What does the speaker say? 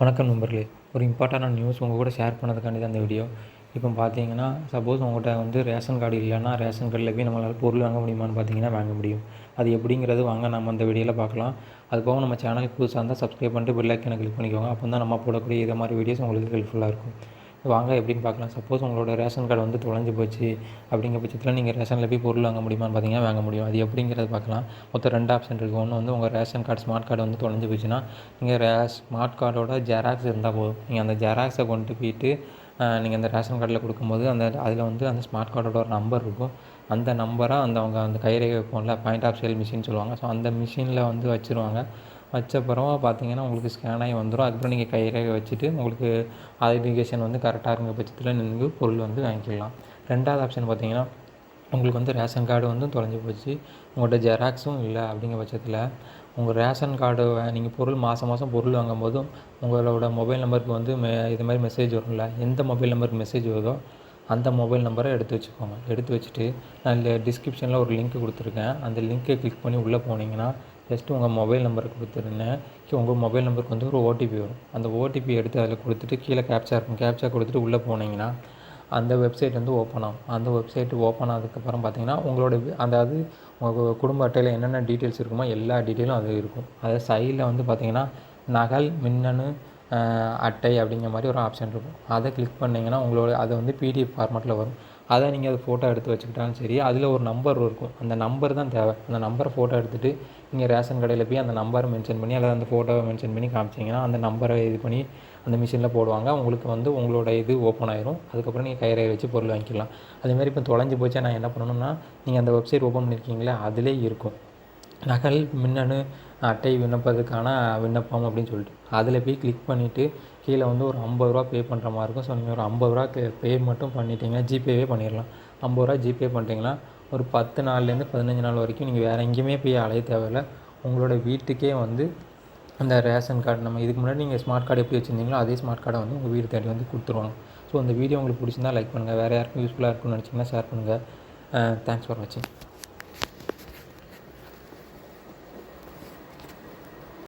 வணக்கம் நண்பர்களே. ஒரு இம்பார்ட்டண்டான நியூஸ் உங்கள் கூட ஷேர் பண்ணதுக்காண்டி தான் இந்த வீடியோ இப்போ பார்த்தீங்கன்னா சப்போஸ் உங்கள்கிட்ட வந்து ரேஷன் கார்டு இல்லைன்னா ரேஷன் கார்டில் போய் நம்மளால் பொருள் வாங்க முடியுமான்னு பார்த்தீங்கன்னா வாங்க முடியும். அது எப்படிங்கிறது வாங்க நம்ம அந்த வீடியோவில் பார்க்கலாம். அது போக நம்ம சேனலுக்கு புதுசாக இருந்தால் சப்ஸ்கிரைப் பண்ணிட்டு பெல் ஐக்கனை கிளிக் பண்ணிக்கோங்க. அப்போ தான் நம்ம போடக்கூடிய இதை மாதிரி வீடியோஸ் உங்களுக்கு ஹெல்ப்ஃபுல்லாக இருக்கும். வாங்க எப்படின்னு பார்க்கலாம். சப்போஸ் உங்களோட ரேஷன் கார்டு வந்து தொலைஞ்சு போச்சு. அப்படிங்கிற பட்சத்தில் நீங்கள் ரேஷனில் போய் பொருள் வாங்க முடியுமான்னு பார்த்தீங்கன்னா வாங்க முடியும். அது எப்படிங்கிறத பார்க்கலாம். மொத்தம் ரெண்டு ஆப்ஷன் இருக்குது ஒன்று வந்து உங்கள் ரேஷன் கார்டு ஸ்மார்ட் கார்டு வந்து தொலைஞ்சு போச்சுன்னா நீங்கள் ரே ஸ்மார்ட் கார்டோட ஜெராக்ஸ் இருந்தால் போதும். நீங்கள் அந்த ஜெராக்ஸை கொண்டு போயிட்டு நீங்கள் அந்த ரேஷன் கார்டில் கொடுக்கும்போது அந்த அதில் வந்து அந்த ஸ்மார்ட் கார்டோட ஒரு நம்பர் இருக்கும். அந்த நம்பராக அந்த அவங்க அந்த கைரேகை வைப்போம்ல பாயிண்ட் ஆஃப் சேல் மிஷின் சொல்லுவாங்க. ஸோ அந்த மிஷினில் வந்து வச்சுருவாங்க. வச்ச பிறகு பார்த்தீங்கன்னா உங்களுக்கு ஸ்கேன் ஆகி வந்துடும் அதுக்கப்புறம் நீங்கள் கைரேகை வச்சுட்டு உங்களுக்கு ஐடென்டிஃபிகேஷன் வந்து கரெக்டாக இருக்க பட்சத்தில் நீங்கள் பொருள் வந்து வாங்கிக்கலாம். ரெண்டாவது ஆப்ஷன் பார்த்தீங்கன்னா உங்களுக்கு வந்து ரேஷன் கார்டு வந்து தொலைஞ்சி போச்சு. உங்கள்கிட்ட ஜெராக்ஸும் இல்லை அப்படிங்கிற பட்சத்தில் உங்கள் ரேஷன் கார்டு நீங்கள் பொருள் மாதம் மாதம் பொருள் வாங்கும்போதும் உங்களோட மொபைல் நம்பருக்கு வந்து மெ இது மாதிரி மெசேஜ் வரும்ல எந்த மொபைல் நம்பருக்கு மெசேஜ் வருதோ அந்த மொபைல் நம்பரை எடுத்து வச்சுக்கோங்க. எடுத்து வச்சுட்டு நான் இந்த டிஸ்கிரிப்ஷனில் ஒரு லிங்க் கொடுத்துருக்கேன். அந்த லிங்க்கை கிளிக் பண்ணி உள்ளே போனீங்கன்னா ஜஸ்ட்டு உங்கள் மொபைல் நம்பரை கொடுத்துருந்தேன் உங்கள் மொபைல் நம்பருக்கு வந்து ஒரு ஓடிபி வரும். அந்த ஓடிபி எடுத்து அதில் கொடுத்துட்டு கீழே கேப்ச்சா இருக்கும். கேப்ச்சா கொடுத்துட்டு உள்ளே போனீங்கன்னா அந்த வெப்சைட் வந்து ஓப்பன் ஆகும். அந்த வெப்சைட் ஓப்பன் ஆனதுக்கப்புறம் பார்த்தீங்கன்னா உங்களோட அதாவது உங்கள் குடும்ப அட்டையில் என்னென்ன டீட்டெயில்ஸ் இருக்குமோ எல்லா டீட்டெயிலும் அது இருக்கும். அதை சைடில் வந்து பார்த்தீங்கன்னா நகல் மின்னணு அட்டை அப்படிங்கிற மாதிரி ஒரு ஆப்ஷன் இருக்கும். அதை கிளிக் பண்ணிங்கன்னா உங்களோட அது வந்து பிடிஎஃப் ஃபார்மேட்டில் வரும். அதை நீங்கள் அது ஃபோட்டோ எடுத்து வச்சுக்கிட்டாலும் சரி அதில் ஒரு நம்பர் இருக்கும். அந்த நம்பர் தான் தேவை. அந்த நம்பரை ஃபோட்டோ எடுத்துகிட்டு நீங்கள் ரேஷன் கடையில் போய் அந்த நம்பரை மென்ஷன் பண்ணி அல்லது அந்த ஃபோட்டோவை மென்ஷன் பண்ணி காமிச்சிங்கன்னா அந்த நம்பரை இது பண்ணி அந்த மிஷினில் போடுவாங்க. உங்களுக்கு வந்து உங்களோட இது ஓப்பன் ஆயிரும். அதுக்கப்புறம் நீங்கள் கைரேகை வச்சு பொருள் வாங்கிக்கலாம். அதேமாதிரி இப்போ தொலைஞ்சு போச்சா நான் என்ன பண்ணணும்னா நீங்கள் அந்த வெப்சைட் ஓப்பன் பண்ணியிருக்கீங்களே அதிலே இருக்கும். நகல் மின்னணு அட்டை விண்ணப்பத்துக்கான விண்ணப்பம் அப்படின்னு சொல்லிட்டு. அதில் போய் கிளிக் பண்ணிவிட்டு கீழே வந்து ஒரு ஐம்பது ரூபா பே பண்ணுற மாதிரி இருக்கும். ஸோ நீங்கள் ஒரு ஐம்பது ரூபா பே மட்டும் பண்ணிட்டீங்கன்னா ஜிபேவே பண்ணிடலாம். ஐம்பது ரூபா ஜிபே பண்ணிட்டீங்கன்னா ஒரு பத்து நாள்லேருந்து பதினஞ்சு நாள் வரைக்கும் நீங்கள் வேறு எங்கேயுமே போய் அலைய தேவையில்ல. உங்களோட வீட்டுக்கே வந்து அந்த ரேஷன் கார்டு நம்ம இதுக்கு முன்னாடி நீங்கள் ஸ்மார்ட் கார்டு எப்படி வச்சுருந்தீங்களோ அதே ஸ்மார்ட் கார்டை வந்து உங்கள் வீடு தேடி வந்து கொடுத்துருவாங்க. ஸோ அந்த வீடியோ உங்களுக்கு பிடிச்சிருந்தா லைக் பண்ணுங்கள் வேறு யாருக்கும் யூஸ்ஃபுல்லாக இருக்கும்னு நினச்சிங்கன்னா ஷேர் பண்ணுங்கள் தேங்க்ஸ் ஃபார் வாட்சிங்